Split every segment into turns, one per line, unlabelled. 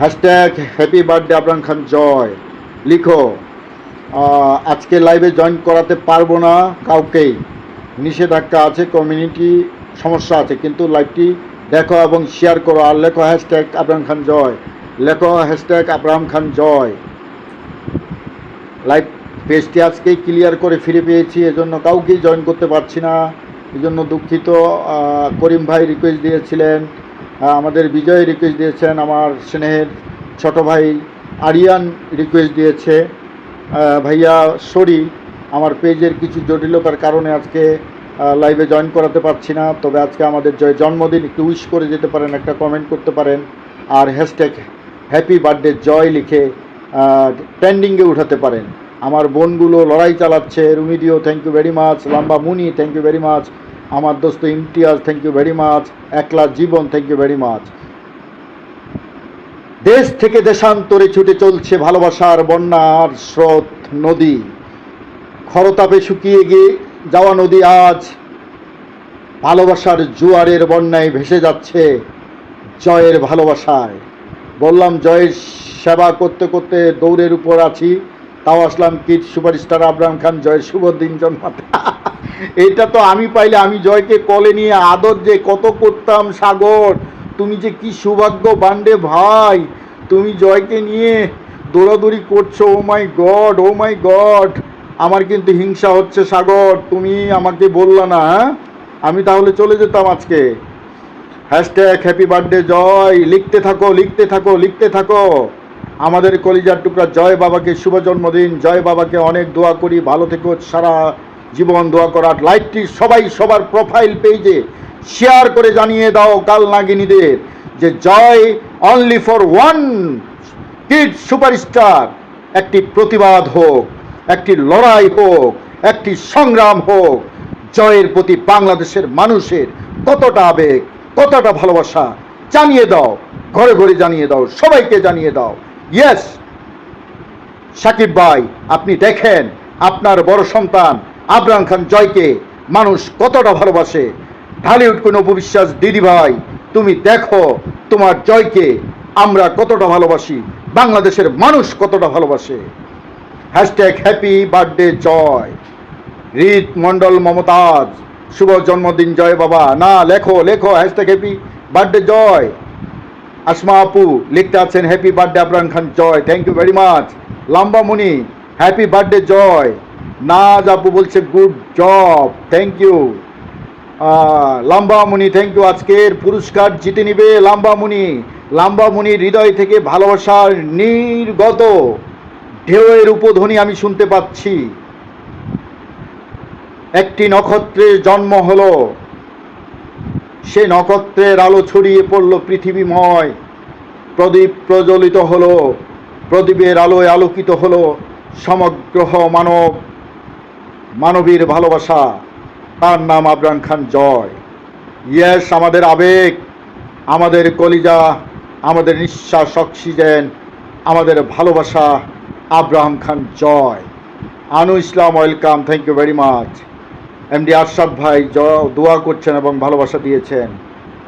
Hashtag happy birthday Abram Khan Joy লিখো আজকে লাইভে জয়েন করাতে পারব না কাউকেই। নিষেধাজ্ঞা আছে কমিউনিটি সমস্যা আছে, কিন্তু লাইভটি দেখো এবং শেয়ার করো আর লেখো হ্যাশট্যাগ আবরাম খান জয় লেখো হ্যাশট্যাগ আব্রাহাম খান জয় লাইভ পেজটি আজকেই ক্লিয়ার করে ফিরে পেয়েছি, এজন্য কাউকেই জয়েন করতে পারছি না। এজন্য দুঃখিত করিম ভাই রিকোয়েস্ট দিয়েছিলেন। আমাদের বিজয় রিকোয়েস্ট দিয়েছেন আমার স্নেহের ছোট ভাই আরিয়ান রিকোয়েস্ট দিয়েছে। ভাইয়া সরি, আমার পেজের কিছু জটিলতার কারণে আজকে লাইভে জয়েন করাতে পারছি না। তবে আজকে আমাদের জয় জন্মদিন, একটু উইশ করে যেতে পারেন, একটা কমেন্ট করতে পারেন। আর হ্যাশট্যাগ হ্যাপি বার্থডে জয় লিখে ট্রেন্ডিংয়ে উঠাতে পারেন। আমার বোনগুলো লড়াই চালাচ্ছে, রুমিডিও থ্যাংক ইউ ভেরি মাচ লাম্বা মুনি থ্যাংক ইউ ভেরি মাচ আমার দোস্ত Imtiaz thank you very much একলা জীবন থ্যাংক ইউ ভেরি মাচ দেশ থেকে দেশান্তরে ছুটে চলছে ভালোবাসার বন্যার স্রোত নদী। খরতাপে শুকিয়ে গিয়ে যাওয়া নদী আজ ভালোবাসার জোয়ারের বন্যায় ভেসে যাচ্ছে জয়ের ভালোবাসায়। বললাম, জয়ের সেবা করতে করতে দৌড়ের উপর আছি। তাও আসলাম কিট সুপারস্টার আবরাম খান, জয় শুভ দিন জন্মাতে। এটা তো আমি পাইলে, আমি জয়কে কলে নিয়ে আদর যে কত করতাম, সাগর। তুমি যে কি সৌভাগ্য, বান্ডে ভাই। তুমি জয়কে নিয়ে দৌড়াদৌড়ি করছ, ও মাই গড, ও মাই গড। আমার কিন্তু হিংসা হচ্ছে, সাগর। তুমি আমাকে বললা না হ্যাঁ? আমি তাহলে চলে যেতাম আজকে। Hashtag, happy birthday, Joy. লিখতে থাকো লিখতে থাকো লিখতে থাকো। আমাদের কলিজার টুকরা জয় বাবাকে শুভ জন্মদিন। জয় বাবাকে অনেক দোয়া করি। ভালো থেকো, সারা জীবন দোয়া করার লাইভটি সবাই সবার প্রোফাইল পেজে শেয়ার করে জানিয়ে দাও কাল নাগিনীদের যে Joy only for one kid superstar একটি প্রতিবাদ হোক, একটি লড়াই হোক, একটি সংগ্রাম হোক, জয়ের প্রতি বাংলাদেশের মানুষের কতটা আবেগ, কতটা ভালোবাসা জানিয়ে দাও, ঘরে ঘরে জানিয়ে দাও, সবাইকে জানিয়ে দাও। ইয়েস সাকিব ভাই, আপনি দেখেন আপনার বড় সন্তান আবরাম খান জয়কে মানুষ কতটা ভালোবাসে। ঢালিউড কোনো উপবিশ্বাস দিদি ভাই, তুমি দেখো তোমার জয়কে আমরা কতটা ভালোবাসি, বাংলাদেশের মানুষ কতটা ভালোবাসে। Hashtag happy birthday Joy. রিত মণ্ডল মমতাজ, শুভ জন্মদিন জয় বাবা। না, লেখো লেখো, hashtag happy birthday Joy. Asma আপু, লিখতে আছেন happy birthday Abran Khan Joy. Thank you very much লাম্বা মুনি হ্যাপি বার্থডে জয়. নাজ আপু বলছে গুড জব থ্যাংক ইউ লাম্বা মুনি থ্যাংক ইউ আজকের পুরস্কার জিতে নিবে। লাম্বা মুনি, লাম্বা মুনির হৃদয় থেকে ভালোবাসার নির্গত ঢেউয়ের উপধ্বনি আমি শুনতে পাচ্ছি। একটি নক্ষত্রের জন্ম হলো। সে নক্ষত্রের আলো ছড়িয়ে পড়ল পৃথিবীময়। প্রদীপ প্রজ্বলিত হলো, প্রদীপের আলোয় আলোকিত হলো সমগ্র মানব, মানবীর ভালোবাসা। তার নাম আবরান খান জয়। ইয়েস, আমাদের আবেগ, আমাদের কলিজা, আমাদের নিঃশ্বাস অক্সিজেন, আমাদের ভালোবাসা Abraham Khan Joy. Anu Islam, welcome, thank you very much. MD Arshad ভাই জ- দোয়া করছেন এবং ভালোবাসা দিয়েছেন।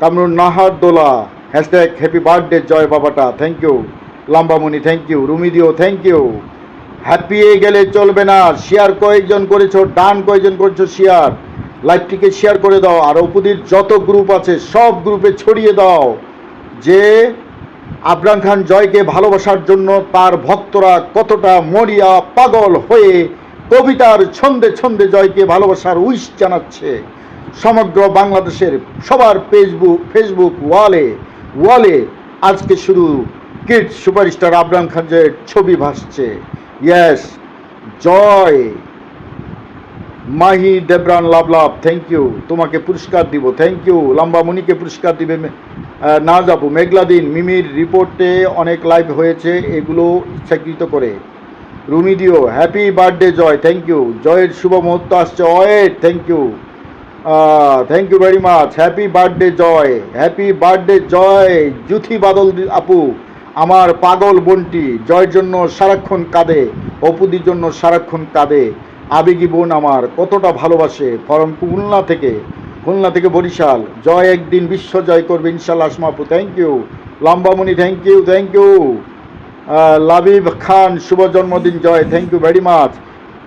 Kamrun Nahar Dola hashtag happy birthday Joy বাবাটা থ্যাংক ইউ লাম্বামণি থ্যাংক ইউ রুমিদিও থ্যাংক ইউ হ্যাপিয়ে গেলে চলবে না শেয়ার কয়েকজন করেছ ডান কয়েকজন করেছ শেয়ার লাইভটিকে শেয়ার করে দাও, আর অপুদির যত গ্রুপ আছে, সব গ্রুপে ছড়িয়ে দাও। যে আবরাম খান জয়কে ভালোবাসার জন্য তার ভক্তরা কতটা মরিয়া, পাগল হয়ে কবিতার ছন্দে ছন্দে জয়কে ভালোবাসার উইশ জানাচ্ছে সমগ্র বাংলাদেশের সবার ফেসবুক ফেসবুক ওয়ালে ওয়ালে আজকে শুধু কিড সুপারস্টার আবরাম খান জয়ের ছবি ভাসছে। ইয়েস জয়। মাহি দেবরান লাভ থ্যাংক ইউ তোমাকে পুরস্কার দিব থ্যাংক ইউ লাম্বা মুনিকে পুরস্কার দিবে না যাব। মেঘলা দিন, মিমির রিপোর্টে অনেক লাইভ হয়েছে, এগুলো ইচ্ছাকৃত করে। রুমিডিও, happy birthday Joy thank you জয়ের শুভ মুহূর্ত আসছে wait thank you thank you very much happy birthday Joy, happy birthday Joy, Juthi Badal আপু, আমার পাগল বোনটি, জয়ের জন্য সারাক্ষণ কাঁদে, অপুদির জন্য সারাক্ষণ কাঁদে। আবেগী বোন আমার, কতটা ভালোবাসে, ফরম খুলনা থেকে খুলনা থেকে বরিশাল। জয় একদিন, বিশ্ব জয় করবে ইনশাল্লাহ আসমা আপু thank you লাম্বামণি thank you thank you Labib Khan, শুভ জন্মদিন, Joy. Thank you very much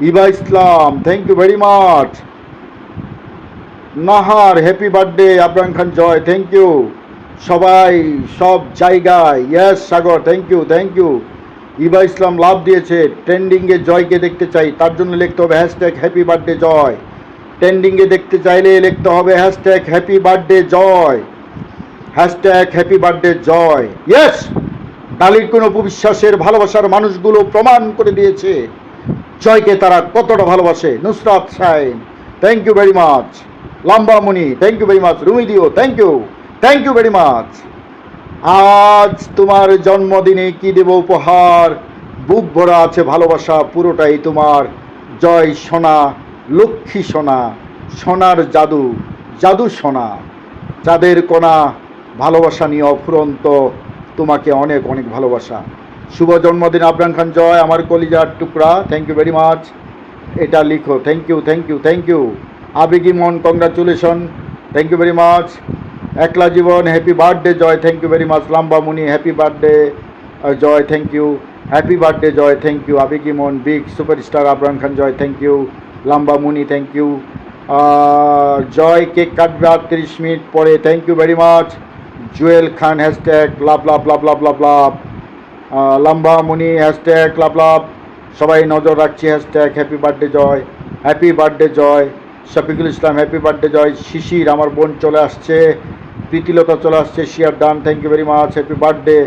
Iba Islam thank you very much Nahar happy birthday Abram Khan, Joy. Thank you সবাই, সব জায়গায়। Yes Sagar thank you thank you Iba Islam love দিয়েছে। ট্রেন্ডিংয়ে জয়কে দেখতে চাই, তার জন্য লিখতে হবে হ্যাশট্যাগ হ্যাপি বার্থডে জয়। ট্রেন্ডিংয়ে দেখতে চাইলে লিখতে হবে hashtag happy birthday Joy. Hashtag happy birthday Joy. Yes ডালির কোনো উপবিশ্বাসের ভালোবাসার মানুষগুলো প্রমাণ করে দিয়েছে। জয়কে তারা কতটা ভালোবাসে, Nusrat sign thank you very much লাম্বামণি thank you very much রুমিদিও thank you thank you very much আজ তোমার জন্মদিনে কি দেব উপহার? বুক ভরা আছে ভালোবাসা পুরোটাই তোমার। জয় সোনা, লক্ষ্মী সোনা, সোনার জাদু জাদু সোনা। যাদের কোনা ভালোবাসা নিয়ে অফুরন্ত তোমাকে অনেক অনেক ভালোবাসা। শুভ জন্মদিন আবরান খান, জয়। আমার কলিজার টুকরা থ্যাংক ইউ ভেরি মাচ এটা লিখো thank you thank you thank you আবেগি মন congratulation thank you very much একলা জীবন happy birthday Joy. Thank you very much লাম্বা মুনি happy birthday Joy thank you happy birthday Joy thank you আবেগি মন big superstar Abran Khan, Joy thank you লাম্বা মুনি thank you Joy, cake কাটবে আর তিরিশ minute পরে thank you very much Jewel Khan hashtag love love love love love love লম্বা মুনি hashtag love love সবাই নজর রাখছি hashtag happy birthday Joy. Happy birthday Joy. Shafiqul Islam happy birthday Joy. Shishir, আমার বোন চলে আসছে। প্রীতিলতা চলে আসছে শিয়ার ডান thank you very much happy birthday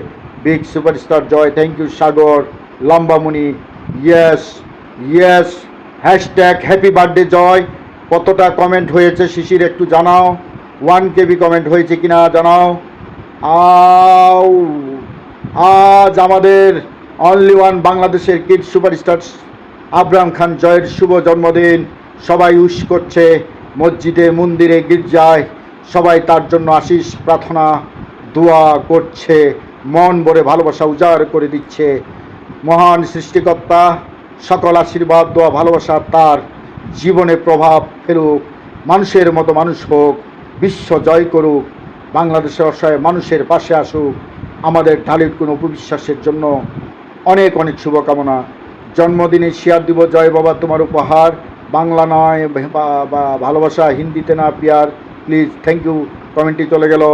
big superstar Joy. Thank you Sagar লম্বামুনি yes yes hashtag happy birthday Joy. কতটা comment হয়েছে, শিশির, একটু জানাও। ওয়ান কেবি কমেন্ট হয়েছে কিনা জানাও। আও, আজ আমাদের অনলি ওয়ান বাংলাদেশের কিড সুপারস্টার আবরাম খান জয়ের শুভ জন্মদিন। সবাই উস করছে, মসজিদে মন্দিরে গির্জায়। সবাই তার জন্য আশিস প্রার্থনা, দোয়া করছে। মন ভরে ভালোবাসা উজাড় করে দিচ্ছে। মহান সৃষ্টিকর্তা, সকল আশীর্বাদ, দোয়া, ভালোবাসা তার। জীবনে প্রভাব ফেলুক, মানুষের মতো মানুষ হোক। বিশ্ব জয় করুক বাংলাদেশের অসহায় মানুষের পাশে আসুক, আমাদের ঢালির কোনো উপবিশ্বাসের জন্য অনেক অনেক শুভকামনা। জন্মদিনে শিয়ার দিব জয় বাবা তোমার উপহার, বাংলা নয় ভালোবাসা হিন্দিতে না পিয়ার, প্লিজ থ্যাংক ইউ কমেন্টটি চলে গেল।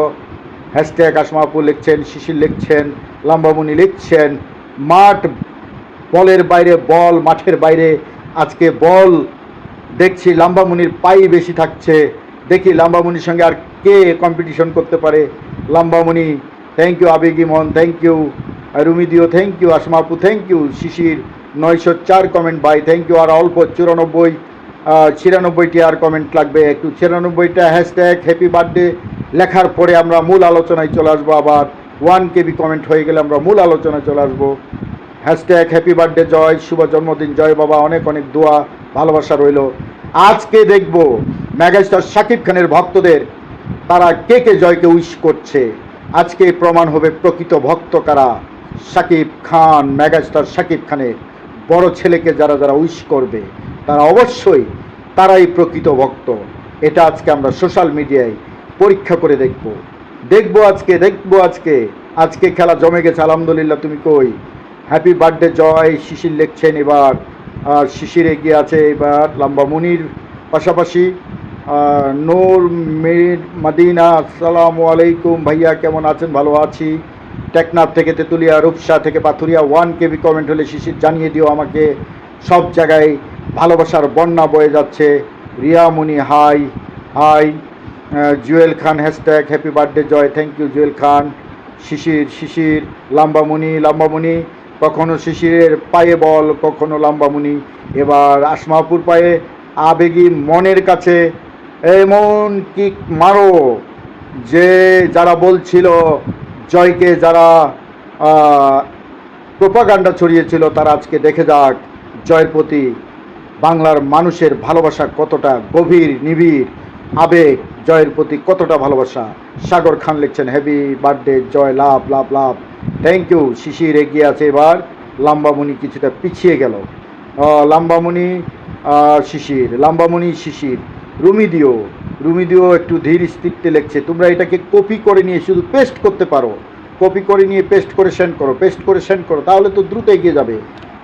হ্যাশট্যাগ আসমাপুর লিখছেন, শিশির লিখছেন লাম্বামুনি লিখছেন, মাঠ বলের বাইরে, বল মাঠের বাইরে, আজকে বল দেখছি লাম্বামুনির পাই বেশি থাকছে। দেখি লাম্বামুনির সঙ্গে আর কে কম্পিটিশন করতে পারে? লাম্বামণি থ্যাংক ইউ আবেগি মন থ্যাংক ইউ রুমিদিও থ্যাংক ইউ আসমাপু থ্যাংক ইউ শিশির, নয়শো চার কমেন্ট বাই থ্যাংক ইউ আর অল্প চুরানব্বই ছিয়ানব্বইটি আর কমেন্ট লাগবে। একটু ছিয়ানব্বইটা হ্যাশট্যাগ হ্যাপি বার্থডে লেখার পরে আমরা মূল আলোচনায় চলে আসব আবার। ওয়ান কেবি কমেন্ট হয়ে গেলে আমরা মূল আলোচনায় চলে আসব। হ্যাশট্যাগ হ্যাপি বার্থডে জয়, শুভ জন্মদিন, জয় বাবা, অনেক অনেক দোয়া, ভালোবাসা রইল। আজকে দেখব ম্যাগাস্টার শাকিব খানের ভক্তদের, তারা কে কে জয়কে উইশ করছে? আজকে প্রমাণ হবে প্রকৃত ভক্ত কারা? শাকিব খান ম্যাগাস্টার শাকিব খানের বড় ছেলেকে যারা যারা উইশ করবে, তারা অবশ্যই তারাই প্রকৃত ভক্ত। এটা আজকে আমরা সোশ্যাল মিডিয়ায় পরীক্ষা করে দেখব। দেখব আজকে দেখব আজকে। আজকে খেলা জমে গেছে, আলহামদুলিল্লাহ। তুমি কই? Happy birthday Joy. শিশির লিখছেন এবার। আর শিশির এগিয়ে আছে এবার লম্বা মুনির পাশাপাশি। নূর মির মাদিনা, আসসালামু আলাইকুম। ভাইয়া, কেমন আছেন? ভালো আছি। টেকনাফ থেকে তেঁতুলিয়া, রূপসা থেকে পাথুরিয়া ওয়ান কেবি কমেন্ট হলে শিশির জানিয়ে দিও আমাকে। সব জায়গায় ভালোবাসার বন্যা বয়ে যাচ্ছে। Riya Moni hi hi Jewel Khan hashtag happy birthday Joy. Thank you Jewel Khan. Shishir Shishir, লাম্বামুনি লাম্বামুনি। কখনো শিশিরের পায়ে বল, কখনো লাম্বামুনি। এবার আসমাপুর পায়ে আবেগী মনের কাছে এমন কিক মারো। যে যারা বলছিল জয়কে যারা প্রোপাগান্ডা ছড়িয়েছিল তারা আজকে দেখে যাক জয়ের প্রতি বাংলার মানুষের ভালোবাসা কতটা গভীর নিবিড়। আবেগ জয়ের প্রতি কতটা ভালোবাসা। সাগর খান লিখছেন happy birthday Joy love love love. Thank you Shishir এগিয়ে আছে এবার। লাম্বামুনি কিছুটা পিছিয়ে গেল। আহ, লাম্বামুনি শিশির। লাম্বামুনি শিশির। রুমিদিও রুমিদিও একটু ধীর স্থিরতে লিখছে। তোমরা এটাকে কপি করে নিয়ে শুধু পেস্ট করতে পারো। কপি করে নিয়ে পেস্ট করে সেন্ড করো, পেস্ট করে সেন্ড করো, তাহলে তো দ্রুত এগিয়ে যাবে।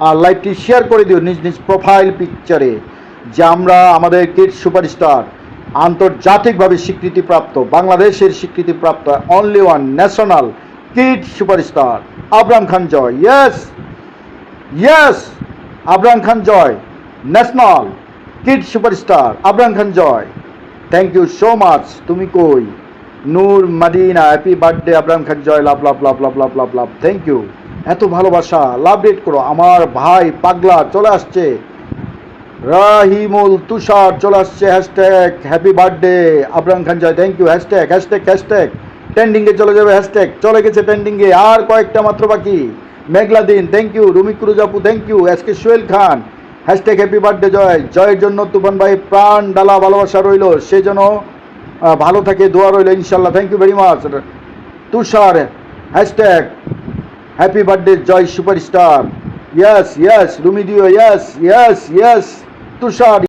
আর লাইভটি শেয়ার করে দিও নিজ নিজ প্রোফাইল পিকচারে, যে আমরা আমাদের কিড সুপারস্টার আন্তর্জাতিকভাবে স্বীকৃতিপ্রাপ্ত, বাংলাদেশের স্বীকৃতিপ্রাপ্ত only one national kid superstar Abram Khan Joy. Yes yes Abram Khan Joy national kid superstar Abram Khan Joy thank you so much তুমি কই? Noor, Madina happy birthday Abram Khan Joy love love love love love love love thank you এত ভালোবাসা লাভ rate করো। আমার ভাই পাগলা চলে আসছে। রাহিমুল তুষার চলে আসছে hashtag happy birthday Abram Khan Joy thank you hashtag hashtag hashtag ট্রেন্ডিংয়ে চলে যাবে হ্যাশট্যাগ চলে গেছে ট্রেন্ডিংয়ে আর কয়েকটা মাত্র বাকি। মেঘলা দিন thank you Rumi ক্রুজাপু thank you S K Sohel Khan hashtag happy birthday Joy. জয়ের জন্য তুফান ভাই প্রাণ, ডালা, ভালোবাসা রইল। সে যেন ভালো থাকে, দোয়া রইল ইনশাল্লাহ thank you very much Tushar hashtag happy birthday Joy superstar yes yes Rumi রুমিডিও yes yes yes Tushar.